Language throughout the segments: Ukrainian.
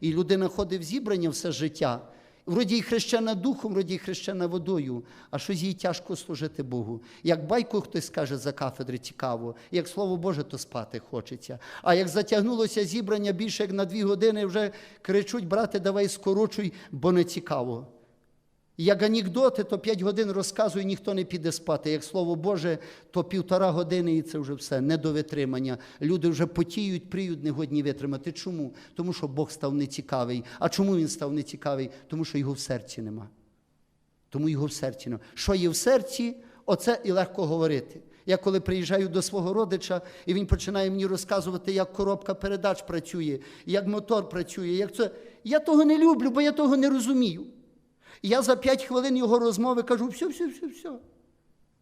І людина ходить в зібрання все життя. Вроді і хрещена духом, вроді і хрещена водою, а щось їй тяжко служити Богу. Як байку хтось скаже за кафедри цікаво, як слово Боже, то спати хочеться. А як затягнулося зібрання більше як на дві години, вже кричуть, брате, давай скорочуй, бо не цікаво. Як анекдоти, то 5 годин розказує, ніхто не піде спати. Як слово Боже, то півтора години і це вже все, не до витримання. Люди вже потіють, приють, не годні витримати. Чому? Тому що Бог став нецікавий. А чому він став нецікавий? Тому що його в серці нема. Тому його в серці нема. Що є в серці, оце і легко говорити. Я коли приїжджаю до свого родича, і він починає мені розказувати, як коробка передач працює, як мотор працює, як це. Я того не люблю, бо я того не розумію. Я за 5 хвилин його розмови кажу: все, все, все, все.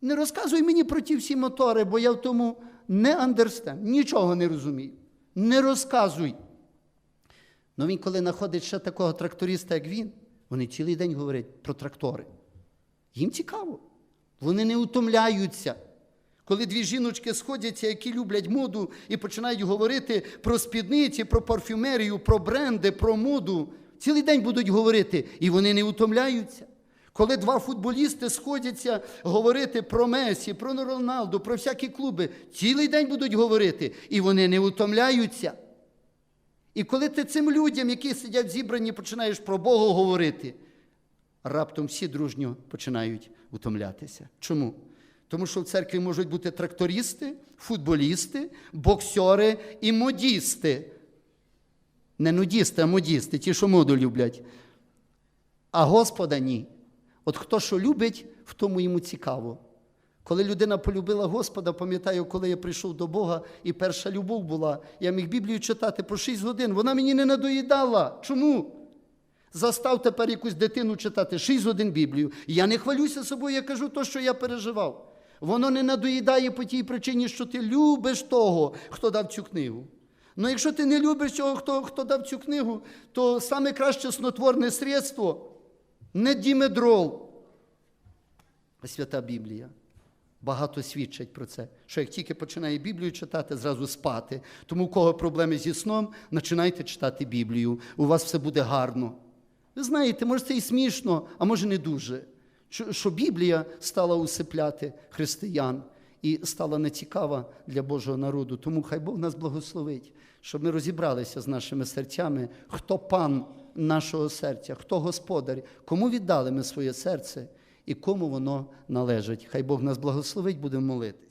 Не розказуй мені про ті всі мотори, бо я в тому не understand, нічого не розумію. Не розказуй. Ну він, коли знаходить ще такого тракториста, як він, вони цілий день говорять про трактори. Їм цікаво. Вони не утомляються. Коли дві жіночки сходяться, які люблять моду, і починають говорити про спідниці, про парфюмерію, про бренди, про моду, цілий день будуть говорити, і вони не утомляються. Коли два футболісти сходяться говорити про Месі, про Роналду, про всякі клуби, цілий день будуть говорити, і вони не утомляються. І коли ти цим людям, які сидять зібрані, починаєш про Бога говорити, раптом всі дружньо починають утомлятися. Чому? Тому що в церкві можуть бути трактористи, футболісти, боксери і модісти. Не нудісти, а модісти, ті, що моду люблять. А Господа ні. От хто що любить, в тому йому цікаво. Коли людина полюбила Господа, пам'ятаю, коли я прийшов до Бога, і перша любов була, я міг Біблію читати по 6 годин. Вона мені не надоїдала. Чому? Застав тепер якусь дитину читати 6 годин Біблію. Я не хвалюся собою, я кажу те, що я переживав. Воно не надоїдає по тій причині, що ти любиш того, хто дав цю книгу. Ну якщо ти не любиш того, хто, хто дав цю книгу, то саме краще снотворне средство не дімедрол, а свята Біблія. Багато свідчать про це, що як тільки починає Біблію читати, зразу спати. Тому у кого проблеми зі сном, починайте читати Біблію. У вас все буде гарно. Ви знаєте, може це і смішно, а може не дуже. Що Біблія стала усипляти християн і стала нецікава для Божого народу. Тому хай Бог нас благословить, щоб ми розібралися з нашими серцями, хто пан нашого серця, хто господар, кому віддали ми своє серце і кому воно належить. Хай Бог нас благословить, будемо молити.